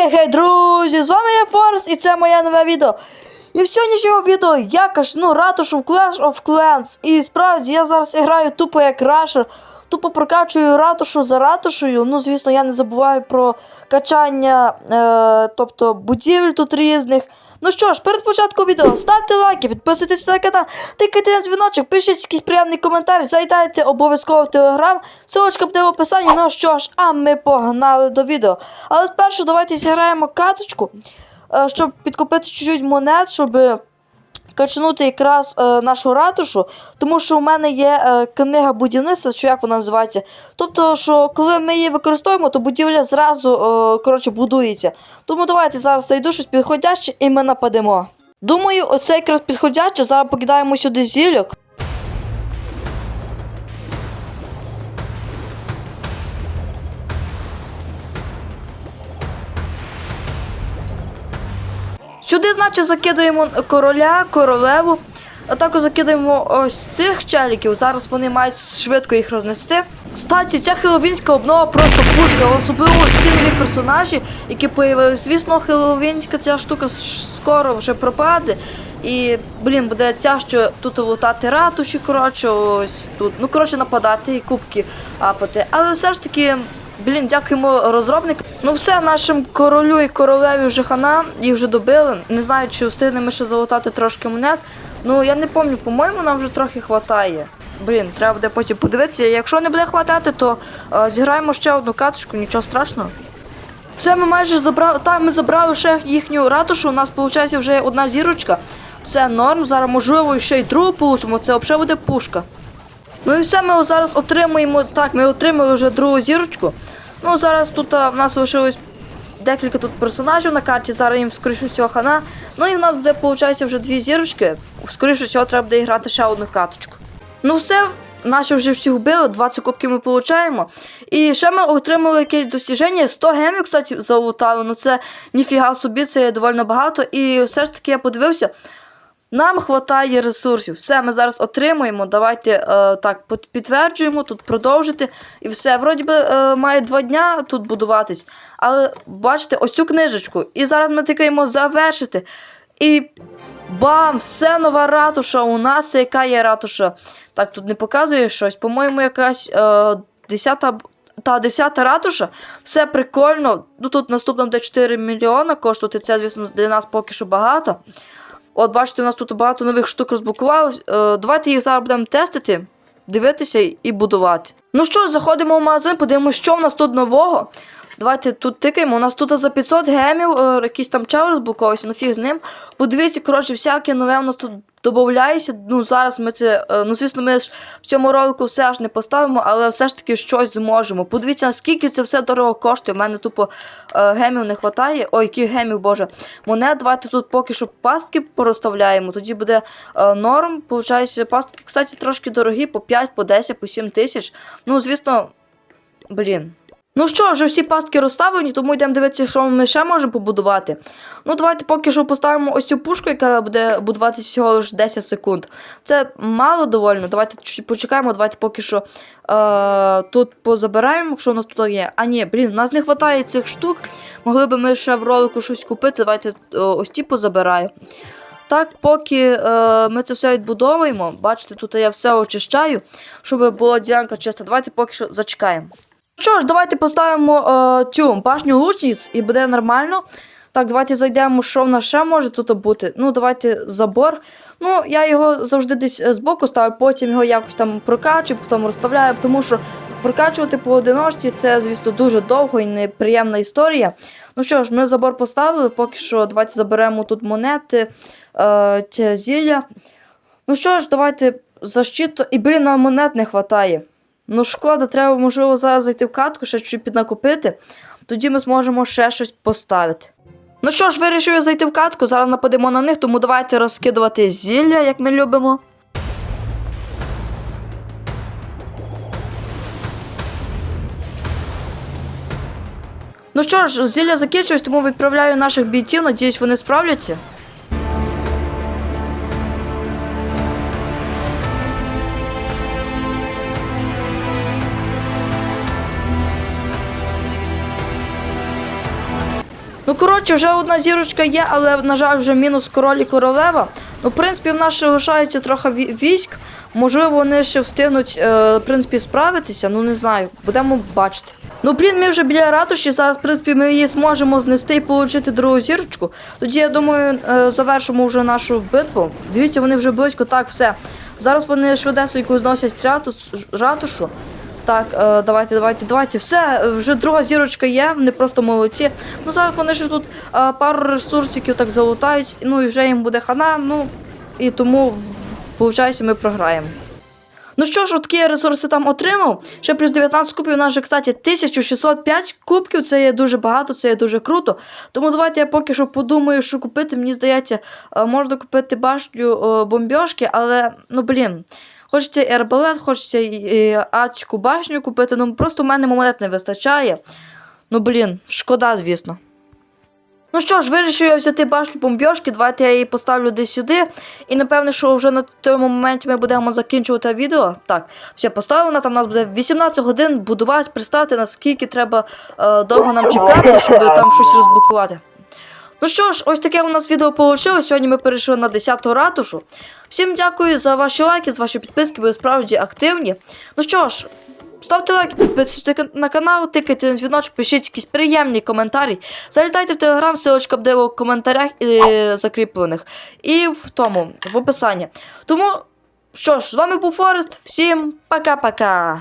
Хей-хей, друзі! З вами я Форс і це моє нове відео. І в сьогоднішньому відео я кашну ратушу в Clash of Clans. І справді я зараз граю тупо як рашер, тупо прокачую ратушу за ратушею. Ну, звісно, я не забуваю про качання, е, тобто будівель тут різних. Ну що ж, перед початком відео ставте лайки, підписуйтесь на канал, тикайте на дзвіночок, пишіть якийсь приємний коментар, зайдайте обов'язково в телеграм, ссылочка буде в описанні. Ну що ж, а ми погнали до відео. Але спершу давайте зіграємо каточку, е, щоб підкупити чуть-чуть монет, щоб качнути якраз е, нашу ратушу, тому що у мене є е, книга будівництва, чи як вона називається. Тобто, що коли ми її використовуємо, то будівля зразу е, коротше, будується. Тому давайте зараз знайду щось підходяще і ми нападемо. Думаю, оце якраз підходяще. Зараз покидаємо сюди зілля. Сюди, значить, закидаємо короля, королеву, а також закидаємо ось цих челіків. Зараз вони мають швидко їх рознести. Кстати, ця хеловінська обнова просто пушка, особливо ось ці нові персонажі, які появились. Звісно, хеловінська ця штука скоро вже пропаде. І, блін, буде тяжче тут лутати ратуші, коротше, ось тут. Ну, коротше, нападати і кубки апати. Але все ж таки. Блін, дякуємо розробникам. Ну все, нашим королю і королеві вже хана, їх вже добили. Не знаю, чи встигнемо ще залутати трошки монет. Ну я не пам'ятаю, по-моєму, нам вже трохи хватає. Блін, треба буде потім подивитися. Якщо не буде хватати, то е, зіграємо ще одну каточку, нічого страшного. Все, ми майже забрали. Так, ми забрали ще їхню ратушу. У нас виходить вже одна зірочка. Все норм. Зараз можливо ще й другу получимо. Це взагалі буде пушка. Ну і все, ми зараз отримуємо. Так, ми отримали вже другу зірочку. Ну, зараз тут а, в нас лишилось декілька тут персонажів на карті, зараз їм скоріше всього хана. Ну і в нас буде, виходить, вже дві зірочки. Скоріше всього, треба буде грати ще одну каточку. Ну все, наші вже всі вбили, 20 кубків ми получаємо. І ще ми отримали якесь досягнення. 100 гемів, кстати, залутали. Ну це ніфіга собі, це доволі багато. І все ж таки я подивився. Нам вистачає ресурсів. Все, ми зараз отримуємо. Давайте е, так підтверджуємо, тут продовжити. І все. Вроді би е, має два дня тут будуватись. Але бачите, ось цю книжечку. І зараз ми тикаємо завершити. І бам! Все нова ратуша. У нас яка є ратуша? Так, тут не показує щось. По-моєму, якась е, десята. Та 10 ратуша, все прикольно. Ну тут наступно буде 4 мільйона коштувати. Це, звісно, для нас поки що багато. От бачите, у нас тут багато нових штук розблокувалось. Е, давайте їх зараз будемо тестити, дивитися і будувати. Ну що ж, заходимо в магазин, подивимося, що в нас тут нового. Давайте тут тикаємо. У нас тут за 500 гемів е, якийсь там чав розблокувався, ну фіг з ним. Подивіться, коротше, всяке нове у нас тут додається. Ну зараз ми це, е, ну звісно, ми ж в цьому ролику все ж не поставимо, але все ж таки щось зможемо. Подивіться, наскільки це все дорого коштує. У мене тупо е, гемів не вистачає. Ой, яких гемів, боже. Монет, давайте тут поки що пастки порозставляємо. Тоді буде е, норм. Получається, пастки, кстати, трошки дорогі, по 5, по 10, по 7 тисяч. Ну, звісно, блін. Ну що, вже всі пастки розставлені, тому йдемо дивитися, що ми ще можемо побудувати. Ну, давайте поки що поставимо ось цю пушку, яка буде будуватися всього лише 10 секунд. Це мало довольно. Давайте почекаємо, давайте поки що е, тут позабираємо, якщо у нас тут є. А ні, блін, у нас не вистачає цих штук. Могли б ми ще в ролику щось купити. Давайте е, ось ті позабираю. Так, поки е, ми це все відбудовуємо, бачите, тут я все очищаю, щоб була ділянка чиста. Давайте поки що зачекаємо. Що ж, давайте поставимо е, цю башню лучниць і буде нормально. Так, давайте зайдемо, що в нас ще може тут бути. Ну, давайте забор. Ну, я його завжди десь е, збоку ставлю, потім його якось там прокачую, потім розставляю, тому що прокачувати поодиночці це, звісно, дуже довго і неприємна історія. Ну що ж, ми забор поставили, поки що давайте заберемо тут монети, е, це зілля. Ну що ж, давайте защиту. І, блін, нам монет не вистачає. Ну, шкода, треба, можливо, зараз зайти в катку, ще чуть піднакопити. Тоді ми зможемо ще щось поставити. Ну що ж, вирішив я зайти в катку, зараз нападемо на них, тому давайте розкидувати зілля, як ми любимо. Ну що ж, зілля закінчилось, тому відправляю наших бійців, надіюсь, вони справляться. Ну, коротше, вже одна зірочка є, але, на жаль, вже мінус король і королева. Ну, в принципі, в нас ще лишається трохи військ. Можливо, вони ще встигнуть, е, в принципі, справитися. Ну, не знаю, будемо бачити. Ну, блін, ми вже біля ратуші. Зараз, в принципі, ми її зможемо знести і отримати другу зірочку. Тоді, я думаю, е, завершимо вже нашу битву. Дивіться, вони вже близько, так, все. Зараз вони швидесенько зносять ратушу. Так, е, давайте, давайте, давайте. Все, вже друга зірочка є, вони просто молодці. Ну зараз вони ще тут е, пару ресурсиків так залутають, ну і вже їм буде хана, ну і тому, виходить, ми програємо. Ну що ж, такі ресурси там отримав. Ще плюс 19 кубків. У нас же, кстати, 1605 кубків. Це є дуже багато, це є дуже круто. Тому давайте я поки що подумаю, що купити. Мені здається, е, можна купити башню бомбьошки, але ну блін. Хочеться і арбалет, хочеться і адську башню купити. Ну просто в мене монет не вистачає. Ну блін, шкода, звісно. Ну що ж, вирішив я взяти башню бомбьошки, давайте я її поставлю десь сюди. І напевне, що вже на тому моменті ми будемо закінчувати відео. Так, все поставлено, там у нас буде 18 годин будувати, представте, наскільки треба е, довго нам чекати, щоб там щось розблокувати. Ну що ж, ось таке у нас відео вийшло. Сьогодні ми перейшли на 10-ту ратушу. Всім дякую за ваші лайки, за ваші підписки, ви справді активні. Ну що ж, ставте лайки, підписуйтесь на канал, тикайте на дзвіночок, пишіть якісь приємні коментарі. Залітайте в телеграм, ссылочка буде в коментарях і закріплених. І в тому, в описанні. Тому, що ж, з вами був Форест. Всім пока-пока.